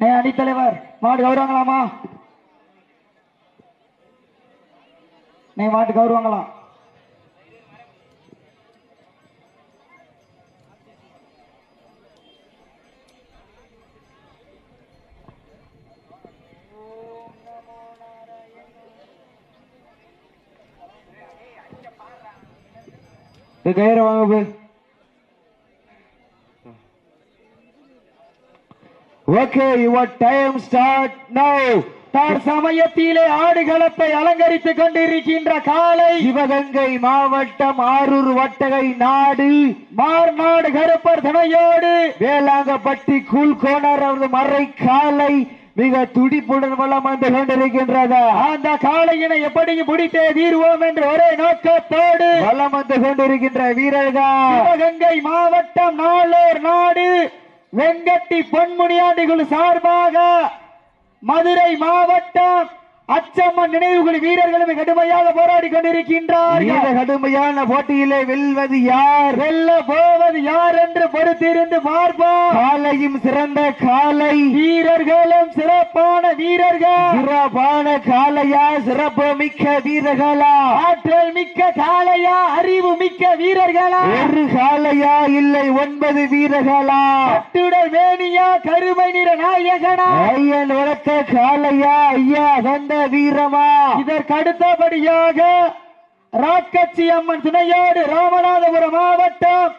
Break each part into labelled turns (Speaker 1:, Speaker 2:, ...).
Speaker 1: வீரர்கள் அணித்தலைவர் மாடு கௌரவங்களாமா நீ மாட்டு கௌரவங்களாம்
Speaker 2: கயிறு வாங்க போய். Okay your time start now
Speaker 1: தார் சமயத்திலே ஆடுகளத்தை அலங்கரித்துக் கொண்டிருக்கின்ற காலை
Speaker 2: சிவகங்கை மாவட்டம் ஆரூர் வட்டகை நாடு.
Speaker 1: மார்நாடு கருப்பர் துணையோடு.
Speaker 2: வேளாங்கப்பட்டி கூழ்கோணர் அவரது மறை காலை மிக துடிப்புடன் வளம் வந்து கொண்டிருக்கின்றது.
Speaker 1: அந்த காளையினை எப்படியும் பிடித்தே தீர்வோம் என்று ஒரே நோக்கத்தோடு
Speaker 2: வளம் வந்து கொண்டிருக்கின்ற வீரர்கள்.
Speaker 1: சிவகங்கை மாவட்டம் நாளூர் நாடு. வெங்கட்டி பொன்முனியாண்டிகள் சார்பாக மதுரை மாவட்டம் அச்சம்மன் நினைவுகுழு வீரர்களும் கடுமையாக போராடி
Speaker 2: இந்த
Speaker 1: கொண்டிருக்கின்றார்கள்
Speaker 2: கடுமையான போட்டியிலே வெல்வது யார்?
Speaker 1: வெல்ல போவது யார் என்று பொறுத்திருந்து பார்ப்போம்.
Speaker 2: காலையும் சிறந்த காலை.
Speaker 1: வீரர்களும் சிறப்பான வீரர்கள்.
Speaker 2: சிறப்பான காலையா? சிறப்பு மிக்க வீரர்களா?
Speaker 1: ஆற்றல் மிக்க காளையா அறிவு மிக்க வீரர்களா?
Speaker 2: ஒரு காலையா? இல்லை ஒன்பது வீரர்களா?
Speaker 1: கட்டுடல் வேணியா கருமை நிற நாயகனா?
Speaker 2: ஐயன் வளர்த்த காலையா? ஐயா வந்த வீரமா
Speaker 1: இதற்கு அடுத்தபடியாக ராக்கச்சி அம்மன் துணையோடு ராமநாதபுரம் மாவட்டம்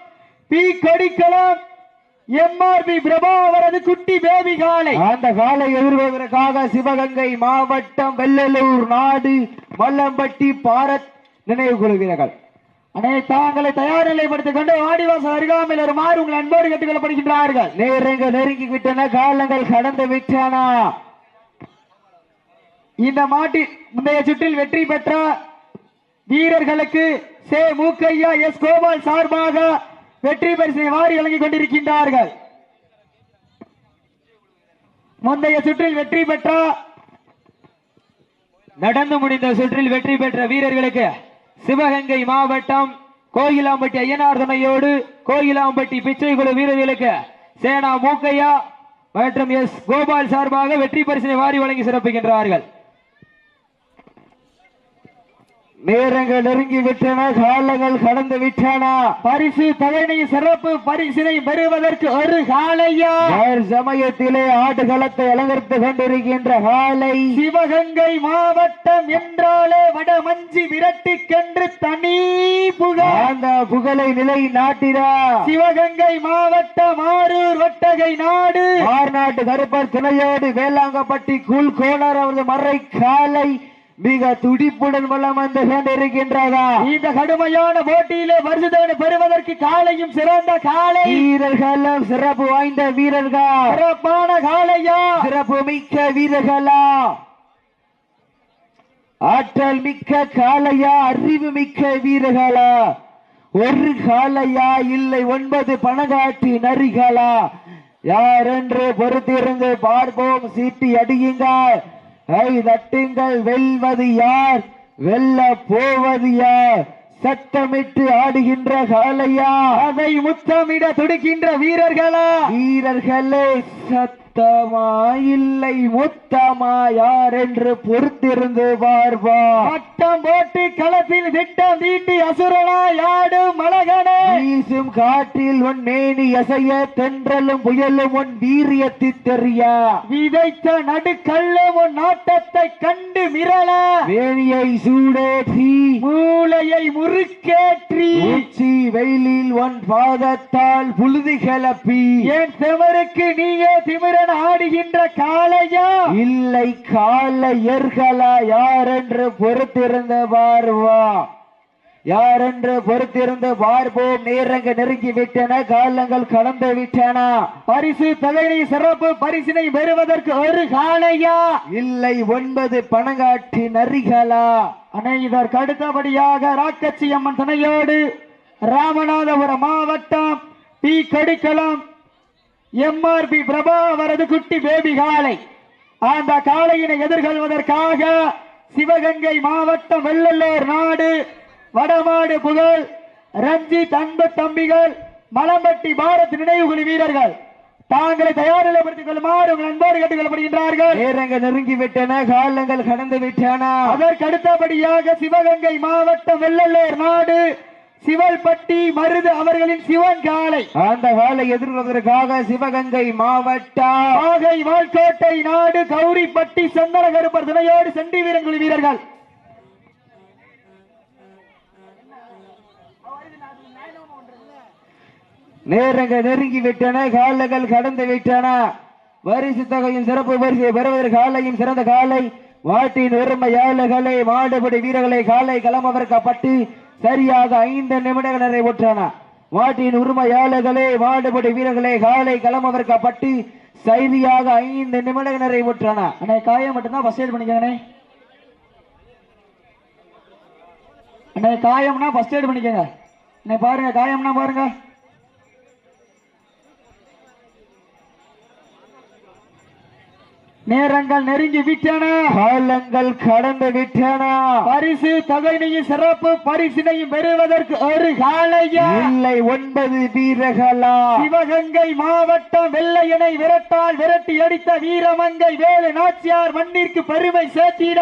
Speaker 1: பி. கொடிக்குளம் எம்ஆர்பி பிரபா அவரது குட்டி பேபி காலை
Speaker 2: அந்த காலை எதிர்வதற்காக சிவகங்கை மாவட்ம் வெள்ளலூர் நாடு மல்லம்பட்டி பாரத் நினைவு குழு வீரர்கள்
Speaker 1: அனை தாங்களை தயார் நிலைப்படுத்திக் கொண்டு வாடிவாசல் அருகாமையில் வருமாறு உங்கள் அன்போடு கேட்டுக்கொள்ளப்படுகின்றார்கள்
Speaker 2: நேரங்க நெருங்கி விட்டன காலங்கள் கடந்து விட்டன.
Speaker 1: இந்த மாட்டில் முந்தைய சுற்றில் வெற்றி பெற்ற வீரர்களுக்கு சே. மூக்கையா எஸ். கோபால் சார்பாக வெற்றி பரிசை வாரி வழங்கிக் கொண்டிருக்கின்றார்கள். முந்தைய சுற்றில் வெற்றி பெற்ற
Speaker 2: நடந்து முடிந்த சுற்றில் வெற்றி பெற்ற வீரர்களுக்கு சிவகங்கை மாவட்டம் கோயிலாம்பட்டி ஐயனார் துணையோடு கோயிலாம்பட்டி பிச்சை குழு வீரர்களுக்கு சேனா மூக்கையா மற்றும் எஸ். கோபால் சார்பாக வெற்றி பரிசினை வாரி வழங்கி சிறப்புகின்றார்கள் நேரங்கள் நெருங்கி விட்டன காலங்கள் கடந்து விட்டன.
Speaker 1: பரிசு தலைமை சிறப்பு பரிசினை பெறுவதற்கு ஒரு காலையா
Speaker 2: சமயத்திலே ஆடுகளத்தை அலங்கரித்துக் கொண்டிருக்கின்ற காலை
Speaker 1: சிவகங்கை மாவட்டம் என்றாலே வடமஞ்சி விரட்டிக்கென்று தனி புகார்
Speaker 2: அந்த புகழை நிலை நாட்டிரா
Speaker 1: சிவகங்கை மாவட்டம் ஆரூர் வட்டகை நாடு.
Speaker 2: மார்நாட்டு கருப்பர் துணையோடு வேளாங்கப்பட்டி கூழ் கோணர் அவரது மறை காலை மிக துடிப்புடன் வளம் வந்து கொண்டிருக்கின்றதா
Speaker 1: இந்த கடுமையான போட்டியிலே பரிசுதவனை பெறுவதற்கு காலையும் சிறந்த காலை.
Speaker 2: வீரர்களும் சிறப்பு வாய்ந்த வீரர்கள்.
Speaker 1: சிறப்பான காலையா?
Speaker 2: சிறப்பு மிக்க வீரர்களா? ஆற்றல் மிக்க காளையா அறிவு மிக்க வீரர்களா? ஒரு காளையா இல்லை ஒன்பது பணகாட்டி நரிகளா? யார் என்று பொறுத்திருந்து பார்ப்போம் சீட்டி அடியுங்கள். கை தட்டுங்கள் வெல்வது யார்? வெல்ல போவது யார்? சத்தமிட்டு ஆடுகின்ற காளையா?
Speaker 1: அதை முத்தமிட துடிக்கின்ற வீரர்களா?
Speaker 2: வீரர்களே சத்தமா இல்லை முத்தமா யார் என்று பொறுத்திருந்து பார்வா.
Speaker 1: பட்டம் போட்டு களத்தில் திட்டம் தீட்டி அசுரனா யாடும் மலகனே.
Speaker 2: வீசும் காற்றில் உன் மேனி அசைய தென்றலும் புயலும் உன் வீரியத்தி தெரிய.
Speaker 1: விதைத்த நடுக்கல்லும் உன் நாட்டத்தை கண்டு மிரள.
Speaker 2: வேணியை சூடேற்றி.
Speaker 1: மூளையை முறுக்கேற்றி.
Speaker 2: உச்சி வெயிலில் உன் பாதத்தால் புழுதி கிளப்பி
Speaker 1: என் திமருக்கு நீயே திமிரன் ஆடுகின்ற காளையா?
Speaker 2: இல்லை கால எர்களா யார் என்று பொறுத்திருந்த பார்வா. யார் என்று பொறுத்திருந்து பார்ப்போம். நேரங்க நெருங்கி விட்டன காலங்கள் கடந்து விட்டன.
Speaker 1: பரிசு தலைமை சிறப்பு பரிசினை பெறுவதற்கு ஒரு காளையா?
Speaker 2: இல்லை ஒன்பது பணங்காட்டி நரிகளா.
Speaker 1: அனை இதற்கு அடுத்தபடியாக ராக்கச்சி அம்மன் துணையோடு ராமநாதபுரம் மாவட்டம் பி கொடிக்குளம் எம்ஆர்பி பிரபா அவரது குட்டி பேபி காளை. அந்த காளையினை எதிர்கொள்வதற்காக சிவகங்கை மாவட்டம் வெள்ளலூர் நாடு வடமாடு புகழ் ரஞ்சித் அன்பு தம்பிகள் மலம்பட்டி பாரத் நினைவுகுழு வீரர்கள். தாங்களை தயார் நிலைப்படுத்திக் கொள்ளுமாறு உங்கள் அன்போடு கேட்டுக் கொள்ளப்படுகின்றார்கள்
Speaker 2: நேரங்கள் நெருங்கி விட்டன காலங்கள் கடந்து விட்டன.
Speaker 1: அதற்கு அடுத்தபடியாக சிவகங்கை மாவட்டம் வெள்ளலூர் நாடு சிவல்பட்டி மருது அவர்களின் சிவன் காலை.
Speaker 2: அந்த காலை எதிர்கொள்வதற்காக சிவகங்கை மாவட்டம்
Speaker 1: நாகை வால்கோட்டை நாடு கௌரிப்பட்டி சந்தன கருப்பர் துணையோடு செண்டி வீரங்குழி வீரர்கள்.
Speaker 2: நேரங்கள் நெருங்கி விட்டன காலங்கள் கடந்து விட்டன வரிசு தொகையின் சிறப்பு வரிசையை பெறுவதற்கு காலையும் சிறந்த காலை. வாட்டின் உரிமையாளர்களை மாடுபடி வீரர்களை காலை களமவர்க்கப்பட்டு சரியாக ஐந்து நிமிடங்கள் நிறைவுற்றன உரிமை உரிமையாளர்களே மாடுபடி வீரர்களே காலை களமவர்க்கப்பட்டு சரியாக ஐந்து நிமிடங்கள் நிறைவுற்றன
Speaker 1: அண்ணே காயம் மட்டும்தான் ஃபர்ஸ்ட் எய்ட் பண்ணிக்கங்கண்ணே. அண்ணே காயம்னா ஃபர்ஸ்ட் எய்ட் பண்ணிக்கங்க. அண்ணே பாருங்க காயம்னா பாருங்க. நேரங்கள் நெருங்கி விட்டன.
Speaker 2: காலங்கள் கடந்து விட்டன.
Speaker 1: பரிசு தொகையினையும் சிறப்பு பரிசினையும் பெறுவதற்கு ஒரு காலையா
Speaker 2: இல்லை ஒன்பது வீரர்களா?
Speaker 1: சிவகங்கை மாவட்டம் வெள்ளையனை விரட்டால் விரட்டி அடித்த வீரமங்கை வேலு நாச்சியார் மண்ணிற்கு பெருமை சேர்த்திட.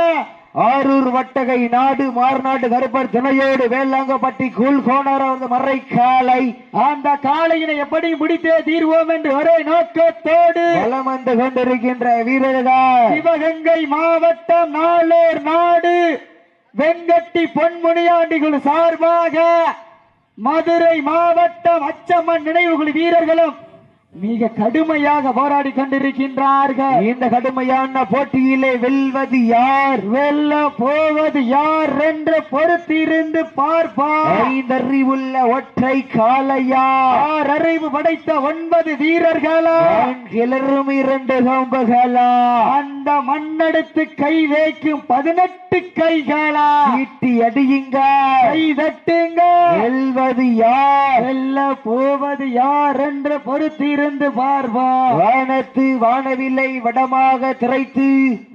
Speaker 2: ஆரூர் வட்டகை நாடு மாறுநாட்டு கருப்பர் துணையோடு வேளாங்கப்பட்டி கூழ் கோணாராவது மறை காலை
Speaker 1: அந்த காளையினை எப்படி முடித்தே தீர்வோம் என்று ஒரே நோக்கத்தோடு
Speaker 2: வலம் வந்து கொண்டிருக்கின்ற வீரர்கள்?
Speaker 1: சிவகங்கை மாவட்டம் நாளூர் நாடு. வெங்கட்டி பொன்முனியாண்டிகள் சார்பாக மதுரை மாவட்டம் அச்சம்மன் நினைவுகள் வீரர்களும் மிக கடுமையாக போராடி கொண்டிருக்கின்றார்கள்.
Speaker 2: இந்த கடுமையான போட்டியிலே வெல்வது யார்?
Speaker 1: வெல்ல போவது யார் என்று பொறுத்திருந்து பார்ப்பார்.
Speaker 2: ஐந்தறிவுள்ள ஒற்றை காலையா
Speaker 1: அறிவு படைத்த ஒன்பது வீரர்களா?
Speaker 2: கிளறும் இரண்டு சம்புகளா?
Speaker 1: அந்த மண்ணெடுத்து கை வைக்கும் பதினெட்டு கைகளா?
Speaker 2: ஈட்டி அடியுங்க.
Speaker 1: கை தட்டுங்க
Speaker 2: வெல்வது யார்?
Speaker 1: வெல்ல போவது யார் என்று பொறுத்திருந்து பார்ப்பார்
Speaker 2: வானத்து வானவில்லை வடமாக திரைத்து.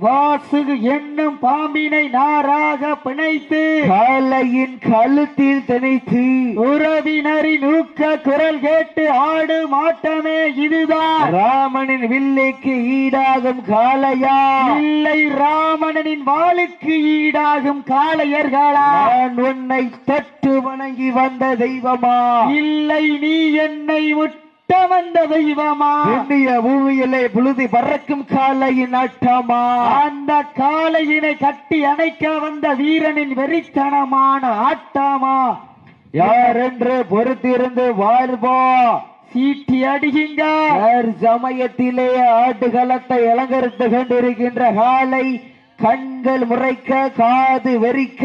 Speaker 1: வாசுகு என்னும் பாம்பினை நாராக பிணைத்து.
Speaker 2: காலையின் கழுத்தில் திணைத்து
Speaker 1: உறவினரின் ஊக்க குரல் கேட்டு ஆடும் ஆட்டமே இதுதான்
Speaker 2: ராமனின் வில்லைக்கு ஈடாகும் காளையா.
Speaker 1: இல்லை ராமணனின் வாளுக்கு ஈடாகும் காளையர்களா.
Speaker 2: நான் உன்னை தொட்டு வணங்கி வந்த தெய்வமா.
Speaker 1: இல்லை நீ என்னை முட்ட வந்த தெய்வமா?
Speaker 2: இந்திய பூமியிலே புழுதி பறக்கும் காளையின் ஆட்டமா
Speaker 1: அந்த காளையினை கட்டி அணைக்க வந்த வீரனின் வெறித்தனமான ஆட்டமா?
Speaker 2: யார் என்று பொறுத்திருந்து வாழ்வோ?
Speaker 1: சீட்டி அடிகிங்க
Speaker 2: சமயத்திலே ஆட்டுகளத்தை அலங்கரித்து கொண்டிருக்கின்ற காலை கண்கள் முறைக்க காது வெறிக்க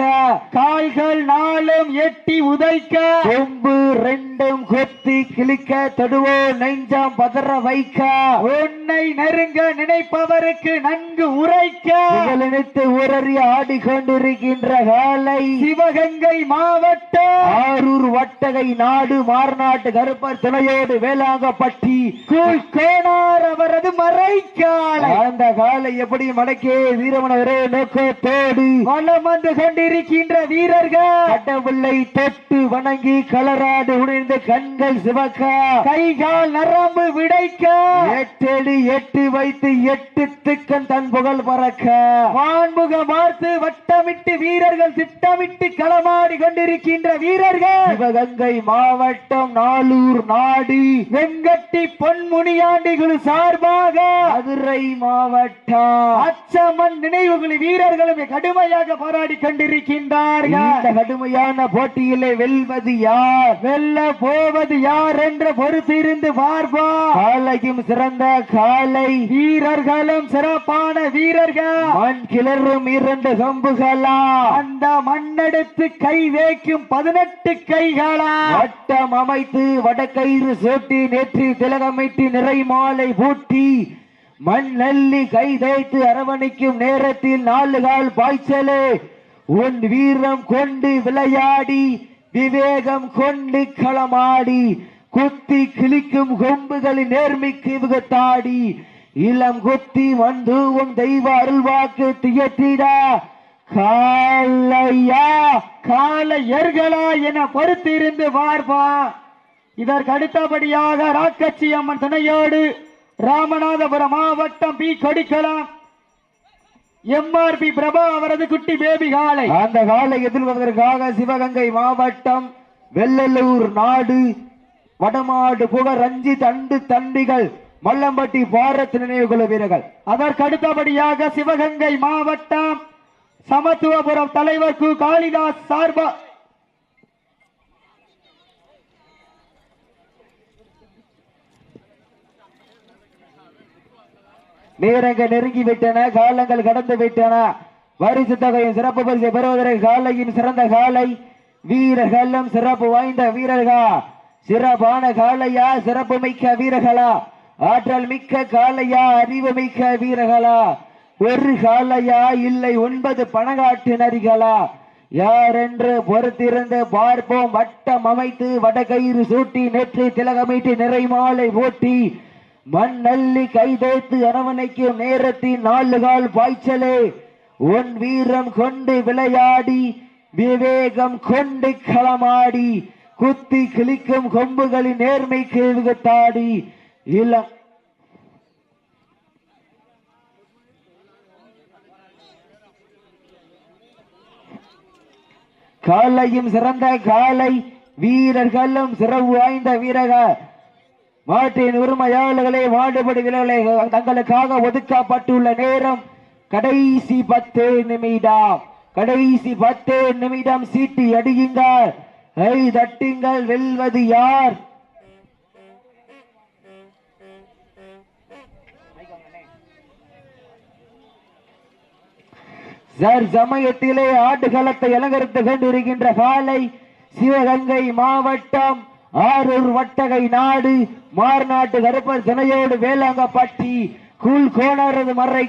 Speaker 1: கால்கள் நாளும் எட்டி உதைக்க.
Speaker 2: கொம்பு ரெண்டும் கொத்தி கிழிக்க தொடுவோ நெஞ்சம் பதற வைக்க.
Speaker 1: உன்னை நெருங்க நினைப்பவருக்கு நன்கு உரைக்க.
Speaker 2: நினைத்து உரறி ஆடிக்கொண்டிருக்கின்ற காலை.
Speaker 1: சிவகங்கை மாவட்டம்
Speaker 2: ஆரூர் வட்டகை நாடு மாறுநாட்டு கருப்பர் துணையோடு வேளாங்கப்பட்டி.
Speaker 1: கூழ் கோணார் அவரது மறைக்காலை.
Speaker 2: அந்த காலை எப்படி மடக்கே வீரமன ஒரே நோக்கத்தோடு.
Speaker 1: வலம் வந்து கொண்டிருக்கின்ற வீரர்கள்.
Speaker 2: கடவுளை தொட்டு வணங்கி களராடு உணர்ந்த கண்கள் சிவக்க.
Speaker 1: கைகால் நரம்பு விடைக்க.
Speaker 2: எட்டடி எட்டு வைத்து எட்டு திக்கன் தன் புகழ் பறக்க.
Speaker 1: வான்முக பார்த்து வட்டமிட்டு வீரர்கள் திட்டமிட்டு களமாடி கொண்டிருக்கின்ற வீரர்கள்.
Speaker 2: சிவகங்கை மாவட்டம் நாளூர் நாடு.
Speaker 1: வெங்கட்டி பொன்முனியாண்டிகள் சார்பாக.
Speaker 2: மதுரை மாவட்டம்.
Speaker 1: அச்சமன் நினைவுகள் வீரர்களும் கடுமையாக போராடி கொண்டிருக்கின்றார்கள்.
Speaker 2: கடுமையான போட்டியிலே வெல்வது யார்?
Speaker 1: வெல்ல போவது யார் என்று பொறுத்திருந்து பார்ப்பா
Speaker 2: காலையும் சிறந்த காலை.
Speaker 1: வீரர்களும் சிறப்பான வீரர்கள்.
Speaker 2: மண் கிளறும் இரண்டு கம்புகளா
Speaker 1: அந்த மண்ணெடுத்து கை வைக்கும் பதினெட்டு கைகளா.
Speaker 2: வட்டம் அமைத்து வடக்கயிறு சோட்டி நெற்றி திலகமிட்டு நிறை மாலை பூட்டி மண் நல்லி கை தேய்த்து அரவணைக்கும் நேரத்தில் நாலு கால் பாய்ச்சலே. உன் வீரம் கொண்டு விளையாடி விவேகம் கொண்டு களமாடி குத்தி கிழிக்கும் கொம்புகளின் நேர்மைக்கு விகத்தாடி இளம் குத்தி வந்தூவும் தெய்வ அருள்வாக்கு தியற்றிடா காலையா
Speaker 1: காலையர்களா என பொறுத்திருந்து பார்ப்பா இதற்கு அடுத்தபடியாக ராக்கச்சி அம்மன் துணையோடு ராமநாதபுரம் மாவட்டம் பி. கொடிக்கலாம் எம்ஆர்பி பிரபா அவரது குட்டி பேபி காலை
Speaker 2: அந்த காலை எதிர்வதற்காக சிவகங்கை மாவட்டம் வெள்ளலூர் நாடு வடமாடு புகழ் ரஞ்சி தண்டு தண்டிகள் மல்லம்பட்டி பாரத் நினைவு குழு வீரர்கள்.
Speaker 1: அதற்கு அடுத்தபடியாக சிவகங்கை மாவட்டம் சமத்துவபுரம் தலைவர் கு. காளிதாஸ் சார்பா
Speaker 2: நேரங்கள் நெருங்கி விட்டன காலங்கள் கடந்து விட்டன வரிசு தொகையின் சிறப்பு பரிசை பெறுவதற்கு காலையின் சிறந்த காலை வீரர்களும் சிறப்பு வாய்ந்த வீரர்களா? சிறப்பான காலையா? சிறப்பு மிக்க வீரர்களா? ஆற்றல் மிக்க காலையா? அறிவு மிக்க வீரர்களா? ஒரு காலையா? இல்லை ஒன்பது பணங்காட்டு நரிகளா யார் என்று பொறுத்திருந்து பார்ப்போம். வட்டம் அமைத்து வடகயிறு சூட்டி நெற்றி திலகமிட்டு நிறைமாலை ஓட்டி மண்ணள்ளி கைதேத்து அரவணைக்கும் நேரத்தின் நாலு கால் பாய்ச்சலே. உன் வீரம் கொண்டு விளையாடி விவேகம் கொண்டு களமாடி குத்தி கிழிக்கும் கொம்புகளின் நேர்மைக்கு விகத்தாடி. இளம். காலையும் சிறந்த காலை வீரர்களும் சிறப்பு வாய்ந்த வீரர்கள். மாட்டின் உரிமையாளர்களே மாடுபடி வீரர்களே தங்களுக்காக ஒதுக்கப்பட்டுள்ள நேரம் கடைசி பத்து நிமிடம். கடைசி பத்து நிமிடம் சீட்டி அடியுங்கள். கை தட்டுங்கள் வெல்வது யார்? சார் சமயத்திலே ஆட்டுகளத்தை அலங்கரித்துக் கொண்டிருக்கின்ற காலை சிவகங்கை மாவட்டம் ஆரூர் வட்டகை நாடு மார்நாட்டு கருப்பர் துணையோடு வேளாங்கப்பட்டி கூழ் கோணரது மறை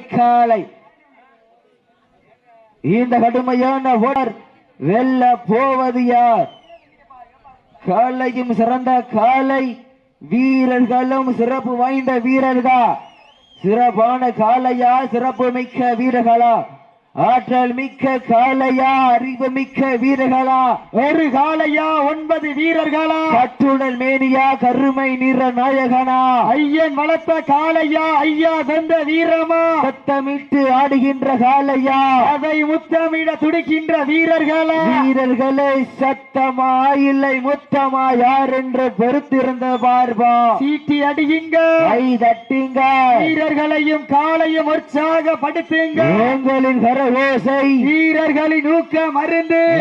Speaker 2: இந்த கடுமையான ஓடர் வெல்ல போவது யார்? காலையும் சிறந்த காலை வீரர்களும் சிறப்பு வாய்ந்த வீரர்கள்? சிறப்பான காளையா சிறப்பு மிக்க வீரர்களா? ஆற்றல் மிக்க காளையா அறிவு மிக்க வீரர்களா?
Speaker 1: ஒரு காலையா ஒன்பது வீரர்களா?
Speaker 2: கட்டுடல் மேனியா கருமை நிற நாயகனா?
Speaker 1: ஐயன் வளர்த்த காளையா ஐயா தந்த வீரமா?
Speaker 2: சத்தமிட்டு ஆடுகின்ற காளையா?
Speaker 1: அதை முத்தமிட துடிக்கின்ற வீரர்களா?
Speaker 2: வீரர்களே சத்தமா இல்லை முத்தமா யார் என்று பெருத்திருந்த பார்வா?
Speaker 1: சீட்டி அடியுங்க.
Speaker 2: கை தட்டிங்க.
Speaker 1: வீரர்களையும் காலையும் உற்சாகப்படுத்துங்க.
Speaker 2: உங்களின் கரகோசை
Speaker 1: வீரர்களின்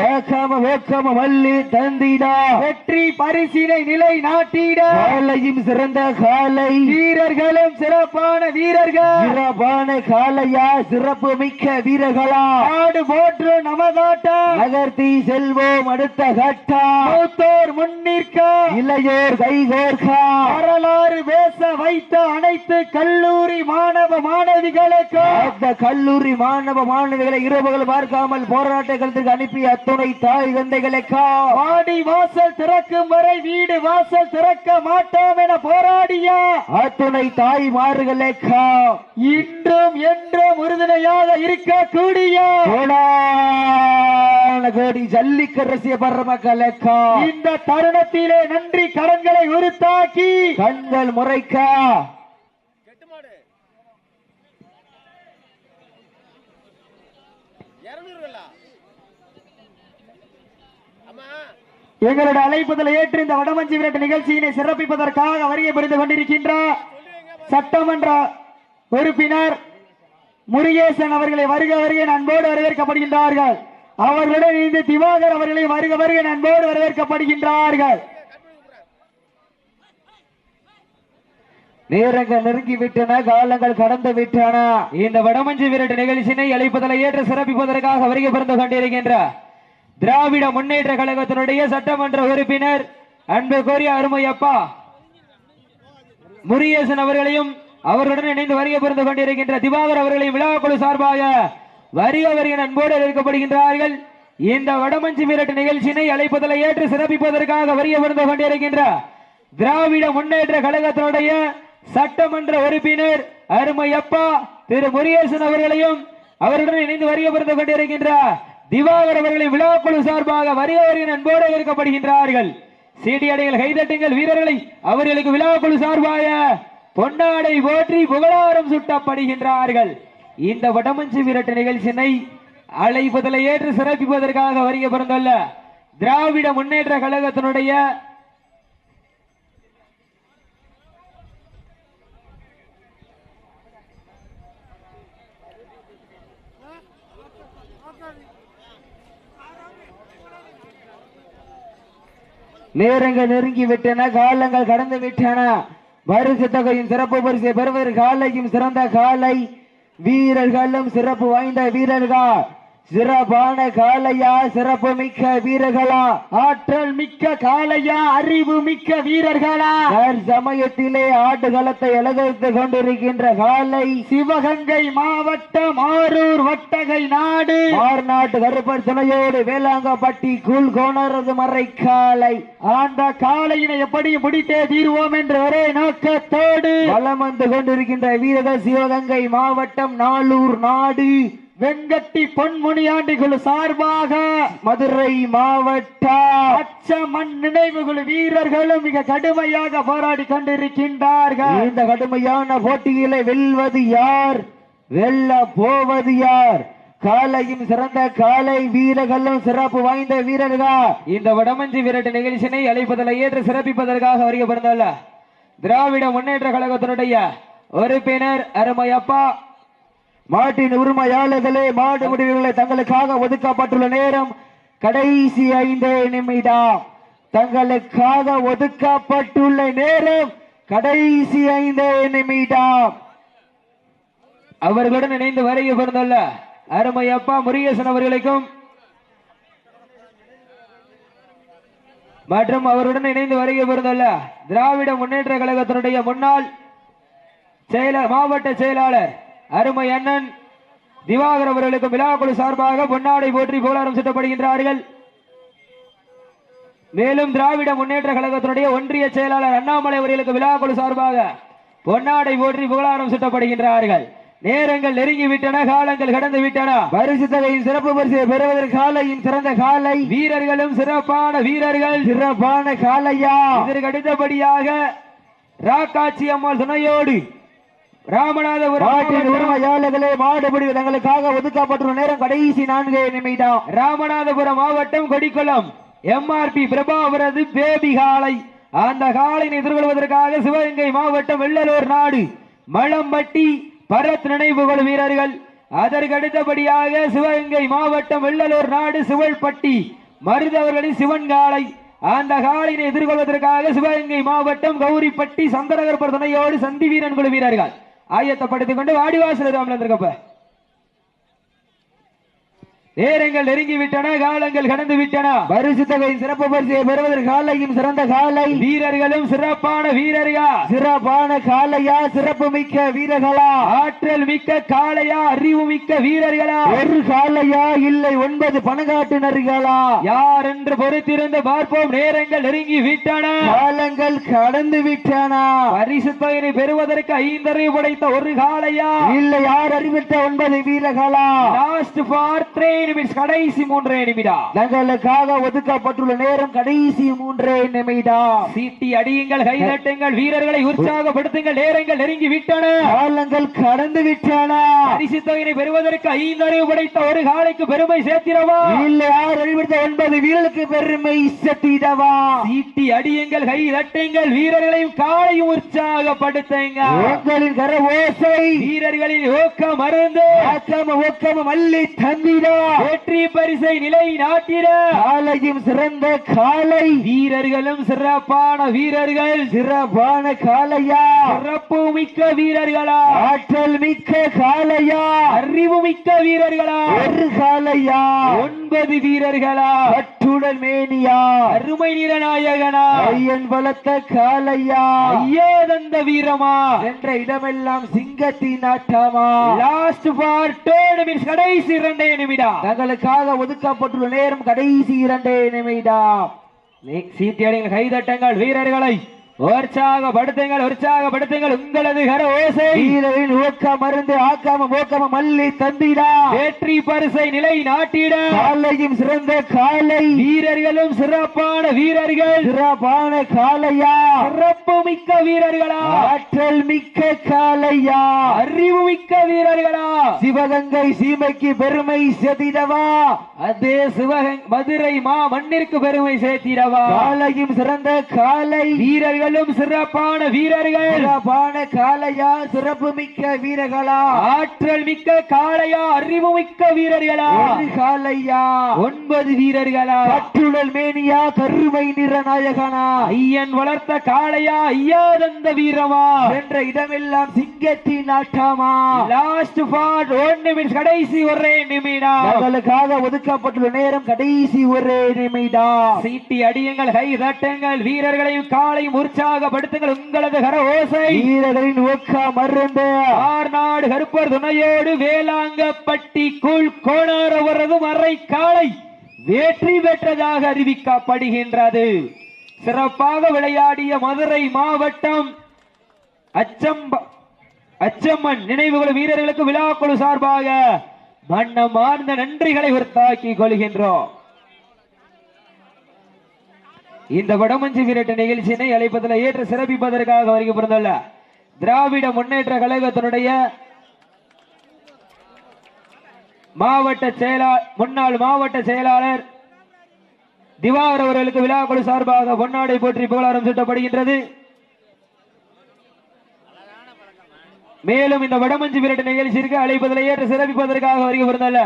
Speaker 2: வேக்கம வேக்கம வள்ளி தந்திடா.
Speaker 1: வெற்றி பரிசினை நிலை நாட்டிட.
Speaker 2: காலையும் சிறந்த காலை.
Speaker 1: வீரர்களும் சிறப்பான வீரர்கள்.
Speaker 2: சிறப்பான காளையா சிறப்பு மிக்க வீரர்களா.
Speaker 1: நாடு போற்று நமதாட்டம்
Speaker 2: நகர்த்தி செல்வோம் அடுத்த கட்டா.
Speaker 1: மூத்தோர் முன்னிற்க
Speaker 2: இளையோர் கைகோர்கா
Speaker 1: வரலாறு பேச வைத்த அனைத்து கல்லூரி மாணவ மாணவிகளுக்கு.
Speaker 2: அந்த கல்லூரி மாணவ மாணவிகளை இரவுகள் பார்க்காமல் போராட்ட களத்துக்கு அனுப்பிய அத்துணை தாய் தந்தைகளுக்கா
Speaker 1: வாடி வாசல் திறக்கும் வரை வீடு வாசல் திறக்க மாட்டோம் என போராடிய
Speaker 2: அத்துணை தாய் மாறுகளுக்கா
Speaker 1: இன்றும் என்றும் உறுதுணையாக இருக்கக்கூடிய
Speaker 2: கோடான கோடி ஜல்லிக்கரசிய பரமக்கலக்கா
Speaker 1: இந்த தருணத்திலே நன்றி கடன்களை உருத்தாக்கி
Speaker 2: கண்கள் முறைக்கா
Speaker 1: எங்களுடைய அழைப்புதல் ஏற்று இந்த வடமஞ்சி விரட்டு நிகழ்ச்சியினை சிறப்பிப்பதற்காக வருகை புரிந்து கொண்டிருக்கின்ற சட்டமன்ற உறுப்பினர் முருகேசன் அவர்களை வருக வருகை அன்போடு வரவேற்கப்படுகின்றார்கள். அவர்களுடன் இணைந்து திவாகர் அவர்களை வருக வருகை அன்போடு வரவேற்கப்படுகின்றார்கள்.
Speaker 2: நேரங்கள் நெருங்கி விட்டன காலங்கள் கடந்து விட்டன. இந்த வடமஞ்சி விரட்டு நிகழ்ச்சியினை அழைப்பதலை ஏற்று சிறப்பிப்பதற்காக வருகை பிறந்து கொண்டிருக்கின்ற திராவிட முன்னேற்ற கழகத்தினுடைய சட்டமன்ற உறுப்பினர் அன்பு கோரிய அருமையப்பா முரியேசன் அவர்களையும் அவர்களுடன் இணைந்து வருகை புரிந்து கொண்டிருக்கின்ற திவாகர் அவர்களையும் விழாக்குழு சார்பாக வருக வருக அன்போடு இருக்கப்படுகின்றார்கள் இந்த வடமஞ்சி மிரட்டு நிகழ்ச்சியினை அழைப்பதலை ஏற்று சிறப்பிப்பதற்காக வரிய புரிந்து கொண்டிருக்கின்ற திராவிட முன்னேற்ற கழகத்தினுடைய சட்டமன்ற உறுப்பினர் அருமையப்பா திரு முரியேசன் அவர்களையும் அவருடன் இணைந்து வருகை புரிந்து கொண்டிருக்கின்ற திவாகர் அவர்களை விழாக்குழு சார்பாக வருக வருக அன்போடு இருக்கப்படுகின்றார்கள் சீடியடைகள் கைதட்டுங்கள் வீரர்களை அவர்களுக்கு விழாக்குழு சார்பாக
Speaker 3: பொன்னாடை போற்றி புகழாரம் சுட்டப்படுகின்றார்கள். இந்த வடமஞ்சு விரட்டு நிகழ்ச்சியினை அழைப்பதில் ஏற்று சிறப்பிப்பதற்காக வருகை பிறந்துள்ள திராவிட முன்னேற்ற கழகத்தினுடைய
Speaker 2: நேரங்கள் நெருங்கி விட்டன காலங்கள் கடந்து விட்டன. பரிசு தொகையும் சிறப்பு பரிசை பெறுவர். காலையும் சிறந்த காலை. வீரர்களும் சிறப்பு வாய்ந்த வீரர்கள். சிறப்பான காளையா சிறப்பு மிக்க வீரர்களா? ஆற்றல் மிக்க காளையா அறிவு மிக்க வீரர்களா? சமயத்திலே ஆட்டுகளத்தை அலங்கரித்து கொண்டிருக்கின்ற காலை சிவகங்கை மாவட்டம் ஆரூர் வட்டகை நாடு. ஆர்நாட்டு கருப்பர் துணையோடு வேளாங்கப்பட்டி கூழ் கோணரது மறை காலை அந்த காளையினை எப்படியும் பிடித்தே தீர்வோம் என்ற ஒரே நோக்கத்தோடு. வலம் வந்து கொண்டிருக்கின்ற வீரர்கள் சிவகங்கை மாவட்டம் நாளூர் நாடு. வெங்கட்டி பொன்முனியாண்டி குழு சார்பாக மதுரை மாவட்ட அச்சமண் நினைவு குழு வீரர்களும் மிக கடுமையாக போராடி கொண்டிருக்கின்றார்கள். இந்த கடுமையான போட்டியில வெல்வது யார்? வெல்ல போவது யார்? காலையும் சிறந்த காலை வீரர்களும் சிறப்பு வாய்ந்த வீரர்கள்.
Speaker 3: இந்த வடமஞ்சி விரட்டு நிகழ்ச்சியினை அழைப்பதில் ஏற்று சிறப்பிப்பதற்காக வருகை பிறந்துள்ள திராவிட முன்னேற்ற கழகத்தினுடைய உறுப்பினர் அருமையப்பா
Speaker 2: மாட்டின் உரிமையாளர்களே மாடு முடிவுகளை தங்களுக்காக ஒதுக்கப்பட்டுள்ள நேரம் கடைசி ஐந்தே நிமிடம். தங்களுக்காக ஒதுக்கப்பட்டுள்ள நேரம் கடைசி ஐந்தே நிமிடம்.
Speaker 3: அவர்களுடன் இணைந்து வருகை பிறந்துள்ள அருமையப்பா முருகேசன் அவர்களுக்கும் மற்றும் அவருடன் இணைந்து வருகை பிறந்துள்ள திராவிட முன்னேற்ற கழகத்தினுடைய முன்னாள் செயலர் மாவட்ட செயலாளர் அருமை அண்ணன் திவாகர் அவர்களுக்கும் விழாக்குழு சார்பாக பொன்னாடை போற்றி புகழாரம் சுட்டப்படுகின்றார்கள். மேலும் திராவிட முன்னேற்ற கழகத்தினுடைய ஒன்றிய செயலாளர் அண்ணாமலை அவர்களுக்கு விழாக்குழு சார்பாக பொன்னாடை போற்றி புகழாரம் சுட்டப்படுகின்றார்கள். நேரங்கள் நெருங்கி விட்டன காலங்கள் கடந்து விட்டன
Speaker 2: பரிசு தொகையின் சிறப்பு பரிசை பெறுவதற்கு காலையும் சிறந்த காலை.
Speaker 3: வீரர்களும் சிறப்பான வீரர்கள்.
Speaker 2: சிறப்பான காலையா?
Speaker 3: இதற்கு அடுத்தபடியாக ராக்காட்சி அம்மாள் துணையோடு ராமநாதபுரம்
Speaker 2: மாட்டின்
Speaker 3: மாவட்டம்
Speaker 2: உரிமையாளர்களே மாடு முடிவு தங்களுக்காக ஒதுக்கப்பட்டுள்ள நேரம் கடைசி நான்கே நிமிடம்.
Speaker 3: ராமநாதபுரம் மாவட்டம் கொடிக்குளம். எம்ஆர்பி பிரபா அவரது பேபி காளை அந்த காளையை எதிர்கொள்வதற்காக சிவகங்கை மாவட்டம் வெள்ளலூர் நாடு. மலம்பட்டி பரத் நினைவு கொள் வீரர்கள். அதற்கு அடுத்தபடியாக சிவகங்கை மாவட்டம் வெள்ளலூர் நாடு சிவல்பட்டி. மருதவர்களின் சிவன் காளை அந்த காளையினை எதிர்கொள்வதற்காக சிவகங்கை மாவட்டம் கௌரிப்பட்டி சந்தரகர்பர் துணையோடு சந்தி வீரன் குழு வீரர்கள். ஆயத்தப்படுத்திக் கொண்டு வாடிவாசல் ராமல இருக்கப்ப நேரங்கள் நெருங்கி விட்டன காலங்கள் கடந்து விட்டன
Speaker 2: பரிசு தொகையின் சிறப்பு பரிசை பெறுவதற்கு காலையும் சிறந்த காலை.
Speaker 3: வீரர்களும் சிறப்பான வீரர்களா?
Speaker 2: சிறப்பான காலையா சிறப்பு மிக்க வீரர்களா?
Speaker 3: ஆற்றல் மிக்க காளையா அறிவு மிக்க வீரர்களா?
Speaker 2: ஒரு காலையா இல்லை ஒன்பது பணங்காட்டுனர்களா
Speaker 3: யார் என்று பொறுத்திருந்து பார்ப்போம். நேரங்கள் நெருங்கி விட்டன
Speaker 2: காலங்கள் கடந்து விட்டன
Speaker 3: பரிசு தொகையை பெறுவதற்கு ஐந்தரை படைத்த ஒரு காளையா
Speaker 2: இல்லை யார் அறிவித்த ஒன்பது வீரர்களா?
Speaker 3: லாஸ்ட் ஃபார் த்ரீ நிமிட்ஸ் கடைசி மூன்றே நிமிடம்.
Speaker 2: தங்களுக்காக ஒதுக்கப்பட்டுள்ள நேரம் கடைசி மூன்றே நிமிடம்.
Speaker 3: சீட்டி அடியுங்கள் கைதட்டுங்கள் வீரர்களை உற்சாகப்படுத்துங்கள் நேரங்கள் நெருங்கி விட்டன.
Speaker 2: காலங்கள் கடந்து விட்டன.
Speaker 3: பரிசு தொகையை பெறுவதற்கு ஐந்தறிவு படைத்த ஒரு காளைக்கு பெருமை சேர்த்திடவா?
Speaker 2: இல்லை யார் அறிவித்த ஒன்பது வீரர்களுக்கு பெருமை சத்திடவா
Speaker 3: சீட்டி அடியுங்கள் கை தட்டுங்கள் வீரர்களையும் காலையும் உற்சாகப்படுத்துங்க.
Speaker 2: உங்களின் கர ஓசை
Speaker 3: வீரர்களின் ஊக்கம் மருந்து
Speaker 2: ஊக்கம மல்லி தந்திடா
Speaker 3: வெற்றி பரிசை நிலை நாட்டிட.
Speaker 2: காலையும் சிறந்த காலை
Speaker 3: வீரர்களும் சிறப்பான வீரர்கள்.
Speaker 2: சிறப்பான காலையா
Speaker 3: சிறப்பு மிக்க வீரர்களா.
Speaker 2: ஆற்றல் மிக்க காலையா
Speaker 3: அறிவு மிக்க வீரர்களா.
Speaker 2: ஒரு காலையா
Speaker 3: ஒன்பது வீரர்களா.
Speaker 2: கட்டுடல் மேனியா
Speaker 3: அருமை நிறநாயகனா
Speaker 2: ஐயன் பலத்த காலையா
Speaker 3: ஐயே தந்த வீரமா.
Speaker 2: என்ற இடமெல்லாம் சிங்கத்தின் ஆட்டமா
Speaker 3: லாஸ்ட் ஃபார் டூ நிமிஷம் கடைசி இரண்டே நிமிடம்.
Speaker 2: தங்களுக்காக ஒதுக்கப்பட்டுள்ள நேரம் கடைசி இரண்டே நிமிடம்.
Speaker 3: சீட்டியடிகள் கைதட்டங்கள் வீரர்களை. உற்சாகப்படுத்துங்கள் உற்சாகப்படுத்துங்கள் உங்களது கர ஓசை.
Speaker 2: வீரரின் ஊக்க மருந்து ஆக்காம மோக்காம மல்லி தந்திடா.
Speaker 3: வெற்றி பரிசை நிலை நாட்டிட.
Speaker 2: காலையும் சிறந்த காலை.
Speaker 3: வீரர்களும் சிறப்பான வீரர்கள்.
Speaker 2: சிறப்பான காலையா.
Speaker 3: சிறப்பு மிக்க வீரர்களா.
Speaker 2: ஆற்றல் மிக்க காலையா.
Speaker 3: அறிவு மிக்க வீரர்களா.
Speaker 2: சிவகங்கை சீமைக்கு பெருமை செதிடவா
Speaker 3: அதே சிவகங்கை மதுரை மா மண்ணிற்கு பெருமை சேர்த்திடவா.
Speaker 2: காலையும் சிறந்த காலை.
Speaker 3: வீரர்களும் சிறப்பான வீரர்கள்.
Speaker 2: சிறப்பான காலையா சிறப்பு மிக்க வீரர்களா?
Speaker 3: ஆற்றல் மிக்க காளையா அறிவு மிக்க வீரர்களா?
Speaker 2: காலையா
Speaker 3: ஒன்பது வீரர்களா?
Speaker 2: கட்டுடல் மேனியா கருமை நிற நாயகனா?
Speaker 3: ஐயன் வளர்த்த காளையா ஐயா தந்த வீரமா
Speaker 2: என்ற இடமெல்லாம் சிங்கத்தின் ஆட்டமா
Speaker 3: லாஸ்ட் பார்ட் ஒன் நிமிஷம் கடைசி ஒரே நிமிடம்.
Speaker 2: தங்களுக்காக ஒதுக்கப்பட்டுள்ள நேரம் கடைசி ஒரே நிமிடம்.
Speaker 3: சீட்டி அடியுங்கள் கை தட்டுங்கள் வீரர்களையும் காலையும் உற்சாகப்படுத்துங்கள் உங்களது கர ஓசை.
Speaker 2: வீரர்களின் ஊக்க மருந்து.
Speaker 3: ஆர்நாடு கருப்பர் துணையோடு வேளாங்கப்பட்டி கூழ் கோணாரவரது மறை காளை வெற்றி பெற்றதாக அறிவிக்கப்படுகின்றது. சிறப்பாக விளையாடிய மதுரை மாவட்டம் அச்சம்ப அச்சம்மன் நினைவுகள் வீரர்களுக்கு விழாக்குழு சார்பாக மன்னமார்ந்த நன்றிகளை உறுத்தாக்கிக் கொள்கின்றோம். இந்த வடமஞ்சி விரட்டு நிகழ்ச்சியினை அழைப்பதில் ஏற்று சிறப்பிப்பதற்காக வருகை பிறந்துள்ள திராவிட முன்னேற்ற கழகத்தினுடைய மாவட்ட செயலாளர் முன்னாள் மாவட்ட செயலாளர் திவாகர் அவர்களுக்கு விழாக்குழு சார்பாக பொன்னாடை போற்றி புகழாரம் சூட்டப்படுகின்றது. மேலும் இந்த வடமஞ்சி விரட்டு நிகழ்ச்சிக்கு அழைப்பதில் ஏற்று சிறப்பிப்பதற்காக வருகை பிறந்துள்ள